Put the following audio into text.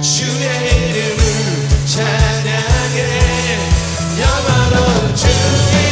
주의 이름을 찬양해. 영원한 주의